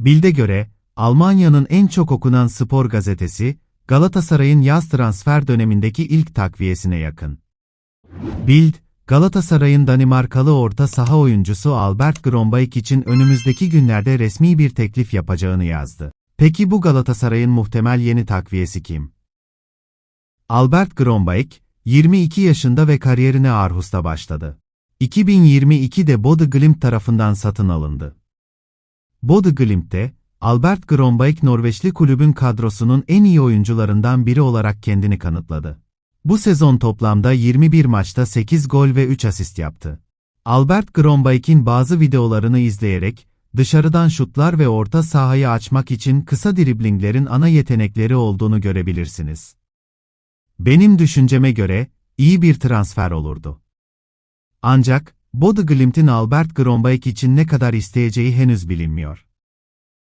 Bild'e göre, Almanya'nın en çok okunan spor gazetesi, Galatasaray'ın yaz transfer dönemindeki ilk takviyesine yakın. Bild, Galatasaray'ın Danimarkalı orta saha oyuncusu Albert Grombayk için önümüzdeki günlerde resmi bir teklif yapacağını yazdı. Peki bu Galatasaray'ın muhtemel yeni takviyesi kim? Albert Grombayk, 22 yaşında ve kariyerine Aarhus'ta başladı. 2022'de Bodø Glimt tarafından satın alındı. Bodø Glimt'te, Albert Grombayk Norveçli kulübün kadrosunun en iyi oyuncularından biri olarak kendini kanıtladı. Bu sezon toplamda 21 maçta 8 gol ve 3 asist yaptı. Albert Grombayk'in bazı videolarını izleyerek, dışarıdan şutlar ve orta sahayı açmak için kısa driblinglerin ana yetenekleri olduğunu görebilirsiniz. Benim düşünceme göre, iyi bir transfer olurdu. Ancak, Bodø Glimt'in Albert Grombayk için ne kadar isteyeceği henüz bilinmiyor.